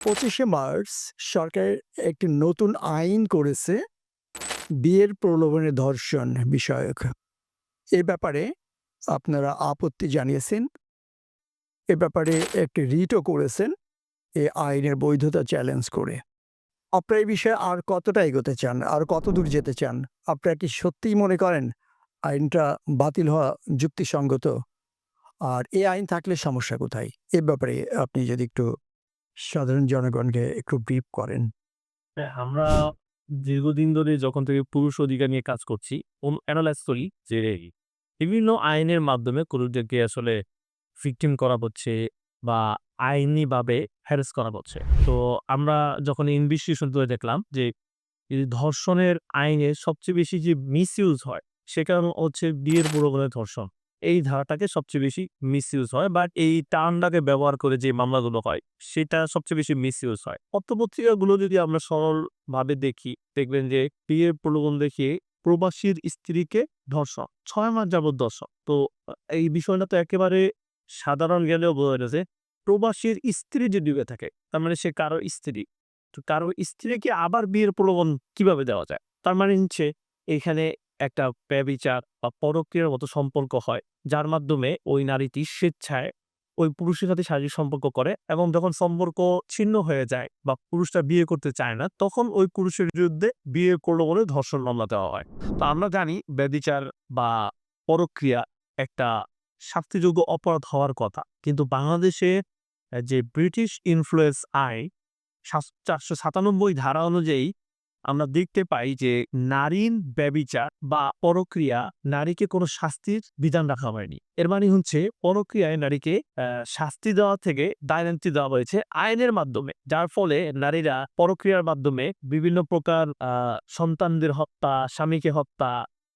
পঁচিশে মার্চ সরকার একটি নতুন আইন করেছে বিয়ের প্রলোভনে ধর্ষণ বিষয়ক। এ ব্যাপারে আপনারা আপত্তি জানিয়েছেন। এ ব্যাপারে একটি রিটও করেছেন এ আইনের বৈধতা চ্যালেঞ্জ করে। আপনারা এই বিষয়ে আর কতটা এগোতে চান? আর কত দূর যেতে চান? আপনারা কি সত্যিই মনে করেন আইনটা বাতিল হওয়া যুক্তিসঙ্গত? আর এ আইন থাকলে সমস্যা কোথায়? এ ব্যাপারে আপনি যদি একটু সাধারণ জনগণকে একটু ব্রিফ করেন। হ্যাঁ, আমরা দীর্ঘদিন ধরে যখন থেকে পুরুষ অধিকার নিয়ে কাজ করছি অ্যানালাইজ করি যে বিভিন্ন আইনের মাধ্যমে পুরুষদেরকে আসলে ভিকটিম করা হচ্ছে বা আইনিভাবে হ্যারেস করা হচ্ছে। তো আমরা যখন ইনভেস্টিগেশন করে দেখলাম যে ধর্ষণের আইনে সবচেয়ে বেশি যে মিস হয় সে কারণ হচ্ছে বিয়ের প্রলোভনে ধর্ষণ। এই ধারাটাকে সবচেয়ে বেশি মিস ইউজ হয় বাট এই টার্মটাকে ব্যবহার করে যে মামলাগুলো হয়, সেটা সবচেয়ে বেশি মিস ইউজ হয়। পত্রপত্রিকাগুলো যদি আমরা সরলভাবে দেখি, দেখবেন যে বিয়ের প্রলোভন দেখিয়ে প্রবাসীর স্ত্রীকে ধর্ষণ, ছয় মাস যাবৎ ধর্ষণ। তো এই বিষয়টা তো একেবারে সাধারণ জ্ঞানেও বোঝা যাচ্ছে প্রবাসীর স্ত্রী যে ডুবে থাকে, তার মানে সে কারও স্ত্রী। তো কারও স্ত্রীকে আবার বিয়ের প্রলোভন কীভাবে দেওয়া যায়? তার মানে হচ্ছে এখানে একটা ব্যবিচার বা পরক্রিয়ার মতো সম্পর্ক হয়। যার মাধ্যমে ওই নারীটি স্বেচ্ছায় ওই পুরুষের সাথে শারীরিক সম্পর্ক করে এবং যখন সম্পর্ক ছিন্ন হয়ে যায় বা পুরুষটা বিয়ে করতে চায় না, তখন ওই পুরুষের বিরুদ্ধে বিয়ে করল বলে ধর্ষণ মামলা দেওয়া হয়। তো আমরা জানি ব্যবিচার বা পরক্রিয়া একটা শাস্তিযোগ্য অপরাধ হওয়ার কথা। কিন্তু বাংলাদেশে যে ব্রিটিশ ইনফ্লুয়েন্স আইন চারশো সাতানব্বই ধারা অনুযায়ী আমরা দেখতে পাই যে নারীর ব্যবিচার বা পরক্রিয়া নারীকে কোনো শাস্তির বিধান রাখা হয়নি। এর মানে হচ্ছে পরক্রিয়ায় নারীকে শাস্তি দেওয়া থেকে দায়নান্তি দেওয়া হয়েছে আইনের মাধ্যমে। যার ফলে নারীরা পরক্রিয়ার মাধ্যমে বিভিন্ন প্রকার সন্তানদের হত্যা, স্বামীকে হত্যা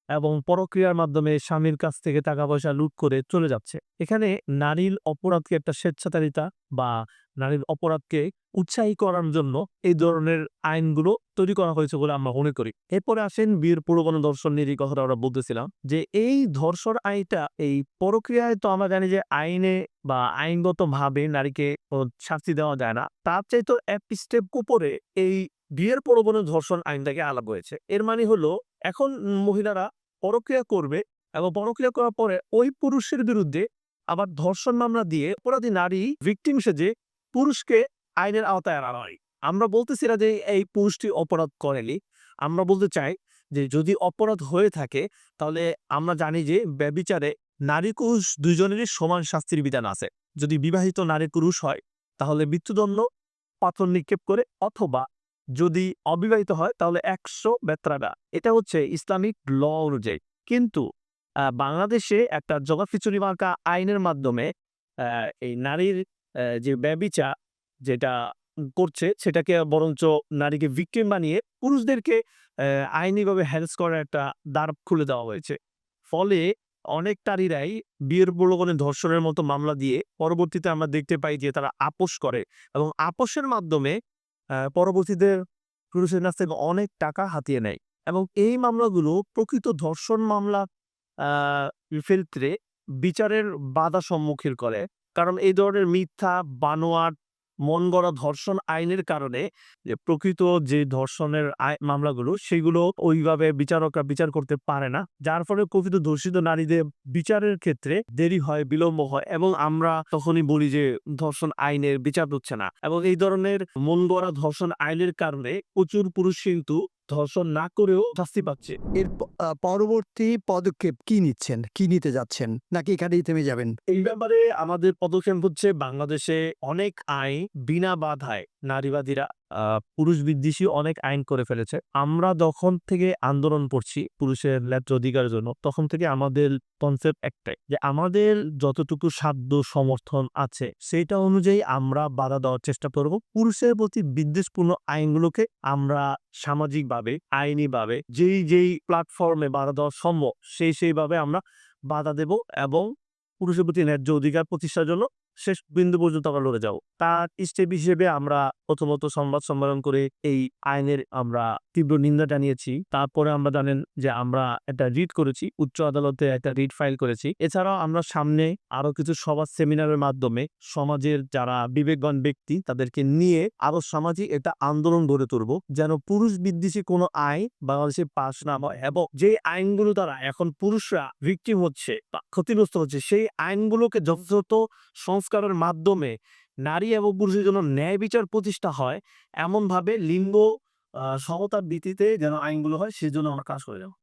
এবং পরক্রিয়ার মাধ্যমে স্বামীর কাছ থেকে টাকা পয়সা লুট করে চলে যাচ্ছে। এখানে নারীর অপরাধকে একটা স্বেচ্ছাচারিতা বা নারীর অপরাধকে উৎসাহী করার জন্য এই ধরনের আইনগুলো তৈরি করা হয়েছে বলে আমরা মনে করি। এরপরে আসেন বীর পুরবন দর্শন নিয়ে যে কথাটা আমরা বলতেছিলাম যে এই ধর্ষণ আইনটা, এই পরক্রিয়ায় তো আমরা জানি যে আইনে বা আইনগত ভাবে নারীকে শাস্তি দেওয়া যায় না। তার চাইতে এক স্টেপ উপরে এই বিয়ের প্রলোভনে ধর্ষণ আইনটাকে আলাপ হয়েছে। এর মানে হলো এখন মহিলারা পরক্রিয়া করবে এবং পরক্রিয়া করার পরে ওই পুরুষের বিরুদ্ধে আবার ধর্ষণ মামলা দিয়ে অপরাধী নারী ভিকটিম সেজে পুরুষকে আইনের আওতায় আনা হয়। আমরা বলতেছি না যে এই পুরুষটি অপরাধ করেনি। আমরা বলতে চাই যে যদি অপরাধ হয়ে থাকে, তাহলে আমরা জানি যে ব্যবিচারে নারী পুরুষ দুজনেরই সমান শাস্তির বিধান আছে। যদি বিবাহিত নারী পুরুষ হয়, তাহলে মৃত্যুদণ্ড, পাথর নিক্ষেপ করে অথবা যদি অবিবাহিত হয়, তাহলে একশো বেত্রাডা এটা হচ্ছে ইসলামিক ল অনুযায়ী। কিন্তু বাংলাদেশে একটা জগাখিচুরি মার্কা আইনের মাধ্যমে এই নারীর যে ব্যবিচা যেটা করছে সেটাকে বরঞ্চ নারীকে ভিকটিম বানিয়ে পুরুষদেরকে আইনিভাবে হ্যারেস করার একটা দ্বার খুলে দেওয়া হয়েছে। ফলে অনেক নারীরাই বিয়ের প্রলোভনে ধর্ষণের মতো মামলা দিয়ে পরবর্তীতে আমরা দেখতে পাই যে তারা আপোষ করে এবং আপোষের মাধ্যমে পরবর্তীতে পুরুষের কাছ থেকে অনেক টাকা হাতিয়ে নেয় এবং এই মামলাগুলো প্রকৃত ধর্ষণ মামলা ক্ষেত্রে বিচারের বাধা সম্মুখীন করে। কারণ এই ধরনের মিথ্যা, বানোয়াট মন গড়া ধর্ষণ আইনের কারণে যে প্রকৃত যে ধর্ষণের মামলাগুলো, সেগুলো ওইভাবে বিচারকরা বিচার করতে পারে না। যার ফলে প্রকৃত ধর্ষিত নারীদের বিচারের ক্ষেত্রে দেরি হয়, বিলম্ব হয় এবং আমরা তখনই বলি যে ধর্ষণ আইনের বিচার হচ্ছে না। এবং এই ধরনের মন গড়া ধর্ষণ আইনের কারণে প্রচুর পুরুষ কিন্তু ধর্ষণ না করেও শাস্তি পাচ্ছে। এর আহ, পরবর্তী পদক্ষেপ কি নিচ্ছেন? কি নিতে যাচ্ছেন? নাকি এখানেই থেমে যাবেন? এই ব্যাপারে আমাদের পদক্ষেপ হচ্ছে বাংলাদেশে অনেক আইন বিনা বাধায় নারীবাদীরা পুরুষ বিদ্বেষী অনেক আইন করে ফেলেছে। আমরা যখন থেকে আন্দোলন করছি পুরুষের ন্যায্য অধিকারের জন্য। তখন থেকে আমাদের কনসেপ্ট একটাই যে আমাদের যতটুকু সাধ্য সমর্থন আছে সেটা অনুযায়ী আমরা বাধা দেওয়ার চেষ্টা করব। পুরুষের প্রতি বিদ্বেষপূর্ণ আইনগুলোকে আমরা সামাজিকভাবে, আইনিভাবে যেই যেই প্ল্যাটফর্মে বাধা দেওয়া সম্ভব, সেই, সেইভাবে আমরা বাধা দেব এবং পুরুষের প্রতি ন্যায্য অধিকার প্রতিষ্ঠার জন্য শেষ বিন্দু পর্যন্ত আমরা লড়ে যাব। তার স্টেপ হিসেবে আমরা প্রথমত সংবাদ সম্মেলন করে এই আইনের আমরা তীব্র নিন্দা জানিয়েছি। তারপরে আমরা জানেন যে আমরা একটা রিট করেছি, উচ্চ আদালতে একটা রিট ফাইল করেছি। এছাড়াও আমরা সামনে আরও কিছু সভা সেমিনারের মাধ্যমে সমাজের যারা বিবেকবান ব্যক্তি তাদেরকে নিয়ে আরও সামাজিক একটা আন্দোলন গড়ে তুলব। যেন পুরুষ বিদ্বেষী কোনো আইন বাংলাদেশে পাশ না হয় এবং যে আইনগুলো দ্বারা এখন পুরুষরা ভিকটিম হচ্ছে বা ক্ষতিগ্রস্ত হচ্ছে, সেই আইনগুলোকে যথাযথ সংস্কারের মাধ্যমে নারী এবং পুরুষের জন্য ন্যায় বিচার প্রতিষ্ঠা হয়, এমনভাবে লিঙ্গ সমতার ভিত্তিতে যেন আইনগুলো হয়, সেজন্য আমরা কাজ করে যাব।